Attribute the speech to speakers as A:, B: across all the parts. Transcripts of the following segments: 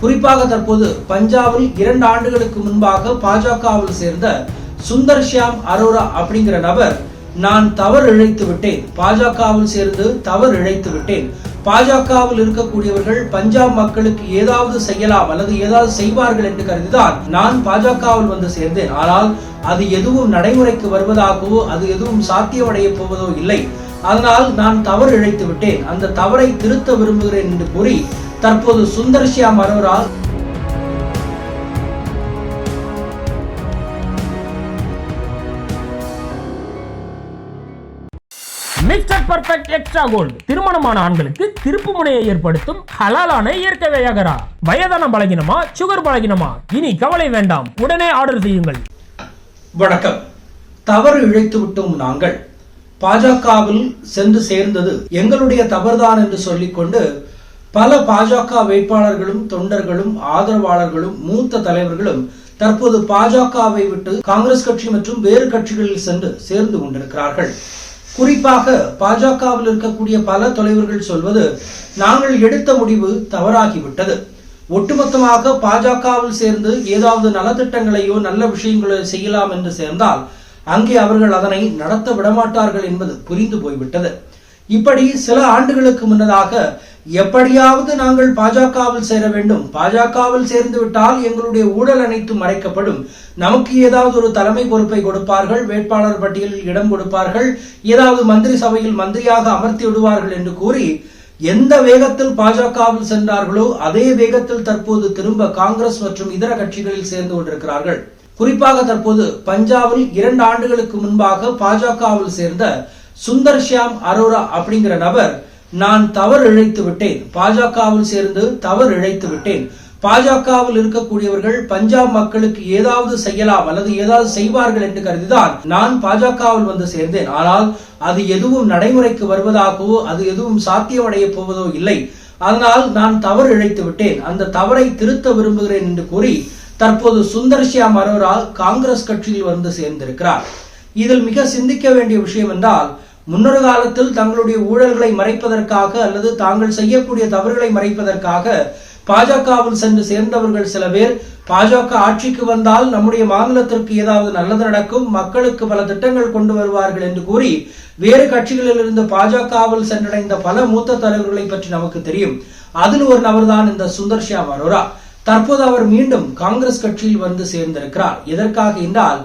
A: குறிப்பாக தற்போது பஞ்சாபில் இரண்டு ஆண்டுகளுக்கு முன்பாக பாஜகவில் சேர்ந்த சுந்தர் ஷியாம் அரோரா அப்படிங்கிற நபர் நான் தவறு இழைத்து விட்டேன். பாஜகவில் சேர்ந்து தவறு இழைத்து விட்டேன். பாஜகவில் இருக்கக்கூடியவர்கள் பஞ்சாப் மக்களுக்கு ஏதாவது செய்யலாம் அல்லது ஏதாவது செய்வார்கள் என்று கருதிதான் நான் பாஜகவில் வந்து சேர்ந்தேன். ஆனால் அது எதுவும் நடைமுறைக்கு வருவதாகவோ அது எதுவும் சாத்தியமடைய போவதோ இல்லை. அதனால் நான் தவறு இழைத்து விட்டேன். அந்த தவறை திருத்த விரும்புகிறேன் என்று கூறி தற்போது Sundar Shyam Arora
B: mister perfect extra gold திருமணமான ஆண்களுக்கு திருப்பு முனையை ஏற்படுத்தும் ஹலாலான இயற்கை வியாகரா. வயதான பலகினமா சுகர் பலகினமா? இனி கவலை வேண்டாம். உடனே ஆர்டர் செய்யுங்கள்.
A: வணக்கம். தவறு இழைத்து விட்டோம் நாங்கள். பாஜகவில் சென்று சேர்ந்தது எங்களுடைய தவறுதான் என்று சொல்லிக்கொண்டு பல பாஜக வேட்பாளர்களும் தொண்டர்களும் ஆதரவாளர்களும் மூத்த தலைவர்களும் தற்போது பாஜகவை விட்டு காங்கிரஸ் கட்சி மற்றும் வேறு கட்சிகளில் சென்று சேர்ந்து கொண்டிருக்கிறார்கள். குறிப்பாக பாஜகவில் இருக்கக்கூடிய பல தலைவர்கள் சொல்வது நாங்கள் எடுத்த முடிவு தவறாகிவிட்டது. ஒட்டுமொத்தமாக பாஜகவில் சேர்ந்து ஏதாவது நலத்திட்டங்களையோ நல்ல விஷயங்களோ செய்யலாம் என்று சேர்ந்தால் அங்கே அவர்கள் அதனை நடத்த விடமாட்டார்கள் என்பது புரிந்து போய்விட்டது. இப்படி சில ஆண்டுகளுக்கு முன்னதாக எப்படியாவது நாங்கள் பாஜகவில் சேர வேண்டும். பாஜகவில் சேர்ந்து விட்டால் எங்களுடைய ஊழல் அனைத்தும் மறைக்கப்படும். நமக்கு ஏதாவது ஒரு தலைமை பொறுப்பை கொடுப்பார்கள் வேட்பாளர் பட்டியலில் இடம் கொடுப்பார்கள் ஏதாவது மந்திரி சபையில் மந்திரியாக அமர்த்தி விடுவார்கள் என்று கூறி எந்த வேகத்தில் பாஜகவில் சென்றார்களோ அதே வேகத்தில் தற்போது திரும்ப காங்கிரஸ் மற்றும் இதர கட்சிகளில் சேர்ந்து கொண்டிருக்கிறார்கள். குறிப்பாக தற்போது பஞ்சாபில் இரண்டு ஆண்டுகளுக்கு முன்பாக பாஜகவில் சேர்ந்த சுந்தர் ஷியாம் அரோரா அப்படிங்கிற நபர் நான் தவறு இழைத்து விட்டேன். பாஜகவில் சேர்ந்து தவறு இழைத்து விட்டேன். பாஜகவில் இருக்கக்கூடியவர்கள் பஞ்சாப் மக்களுக்கு ஏதாவது செய்யலாம் அல்லது ஏதாவது செய்வார்கள் என்று கருதிதான் நான் பாஜகவில் வந்து சேர்ந்தேன். ஆனால் அது எதுவும் நடைமுறைக்கு வருவதாகவோ அது எதுவும் சாத்தியமடைய போவதோ இல்லை. அதனால் நான் தவறு இழைத்து விட்டேன். அந்த தவறை திருத்த விரும்புகிறேன் என்று கூறி தற்போது சுந்தர் ஷியாம் அரோரா காங்கிரஸ் கட்சியில் வந்து சேர்ந்திருக்கிறார். இதில் மிக சிந்திக்க வேண்டிய விஷயம் என்றால் முன்னொரு காலத்தில் தங்களுடைய ஊழல்களை மறைப்பதற்காக அல்லது தாங்கள் செய்யக்கூடிய தவறுகளை மறைப்பதற்காக பாஜகவில் சென்று சேர்ந்தவர்கள் சில பேர். பாஜக ஆட்சிக்கு வந்தால் நம்முடைய மாநிலத்திற்கு ஏதாவது நல்லது நடக்கும் மக்களுக்கு பல திட்டங்கள் கொண்டு வருவார்கள் என்று கூறி வேறு கட்சிகளில் இருந்து பாஜகவில் சென்றடைந்த பல மூத்த தலைவர்களை பற்றி நமக்கு தெரியும். அதில் ஒரு நபர்தான் இந்த சுந்தர் ஷியாம் அரோரா. தற்போது அவர் மீண்டும் காங்கிரஸ் கட்சியில் வந்து சேர்ந்திருக்கிறார். எதற்காக என்றால்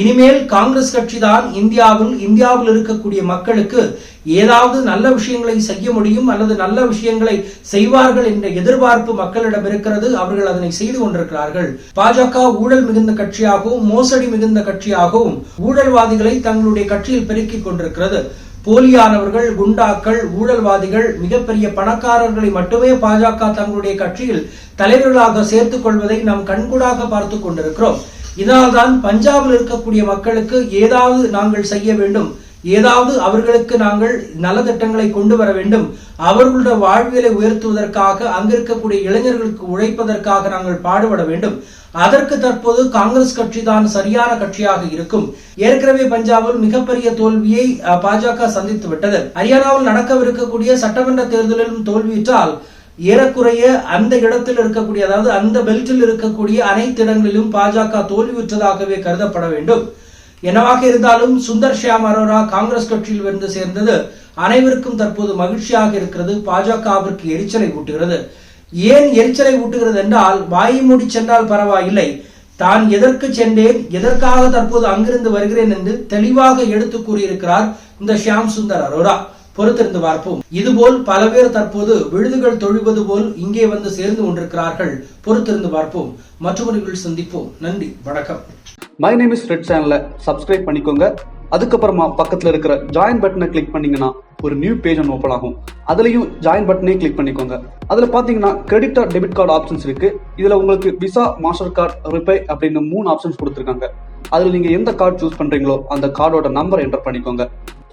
A: இனிமேல் காங்கிரஸ் கட்சி தான் இந்தியாவில் இந்தியாவில் இருக்கக்கூடிய மக்களுக்கு ஏதாவது நல்ல விஷயங்களை செய்ய முடியும் அல்லது நல்ல விஷயங்களை செய்வார்கள் என்ற எதிர்பார்ப்பு மக்களிடம் இருக்கிறது. அவர்கள் அதனை செய்து கொண்டிருக்கிறார்கள். பாஜக ஊழல் மிகுந்த கட்சியாகவும் மோசடி மிகுந்த கட்சியாகவும் ஊழல்வாதிகளை தங்களுடைய கட்சியில் பெருக்கிக் கொண்டிருக்கிறது. போலியானவர்கள் குண்டாக்கள் ஊழல்வாதிகள் மிகப்பெரிய பணக்காரர்களை மட்டுமே பாஜக தங்களுடைய கட்சியில் தலைவர்களாக சேர்த்துக் கொள்வதை நாம் கண்கூடாக பார்த்து கொண்டிருக்கிறோம். இதனால்தான் பஞ்சாபில் இருக்கக்கூடிய மக்களுக்கு ஏதாவது நாங்கள் செய்ய வேண்டும். ஏதாவது அவர்களுக்கு நாங்கள் நலத்திட்டங்களை கொண்டு வர வேண்டும். அவர்களுடைய வாழ்வியலை உயர்த்துவதற்காக அங்கிருக்கக்கூடிய இளைஞர்களுக்கு உழைப்பதற்காக நாங்கள் பாடுபட வேண்டும். அதற்கு தற்போது காங்கிரஸ் கட்சி தான் சரியான கட்சியாக இருக்கும். ஏற்கனவே பஞ்சாபில் மிகப்பெரிய தோல்வியை அஹ், பாஜக சந்தித்து விட்டது ஹரியானாவில் நடக்கவிருக்கக்கூடிய சட்டமன்ற தேர்தலிலும் தோல்வியிட்டால் ஏறக்குறைய அந்த இடத்தில் இருக்கக்கூடிய அதாவது அந்த பெல்ட்டில் இருக்கக்கூடிய அனைத்து இடங்களிலும் பாஜக தோல்வியுற்றதாகவே கருதப்பட வேண்டும். என்னவாக இருந்தாலும் சுந்தர் ஷியாம் அரோரா காங்கிரஸ் கட்சியில் வந்து சேர்ந்தது அனைவருக்கும் தற்போது மகிழ்ச்சியாக இருக்கிறது பாஜகவிற்கு எரிச்சலை ஊட்டுகிறது. ஏன் எரிச்சலை ஊட்டுகிறது என்றால் வாய் மூடி சென்றால் பரவாயில்லை. தான் எதற்கு சென்றேன் எதற்காக தற்போது அங்கிருந்து வருகிறேன் என்று தெளிவாக எடுத்து கூறியிருக்கிறார் இந்த ஷியாம் சுந்தர் அரோரா. பொறுத்திருந்து பார்ப்போம். இதுபோல் பல பேர் தற்போது விழுதுகள் தொழுவது போல் இங்கே வந்து சேர்ந்து கொண்டிருக்கிறார்கள். பொறுத்திருந்து பார்ப்போம். மற்றவர்கள் சந்திப்போம். நன்றி. வணக்கம்.
C: மை நேம் இஸ் ரெட் சேனலை சப்ஸ்கிரைப் பண்ணிக்கோங்க. அதுக்கப்புறமா பக்கத்தில் இருக்கிற ஜாயின் பட்டனை கிளிக் பண்ணீங்கன்னா ஒரு நியூ பேஜ் ஒன்று ஓப்பன் ஆகும். அதுலேயும் ஜாயின் பட்டனே கிளிக் பண்ணிக்கோங்க. அதில் பார்த்தீங்கன்னா credit or debit card options இருக்கு. இதில் உங்களுக்கு விசா மாஸ்டர் கார்டு ரிப்பே அப்படின்னு மூணு ஆப்ஷன்ஸ் கொடுத்துருக்காங்க. அதில் நீங்கள் எந்த கார்டு சூஸ் பண்ணுறீங்களோ அந்த கார்டோட நம்பர் என்டர் பண்ணிக்கோங்க.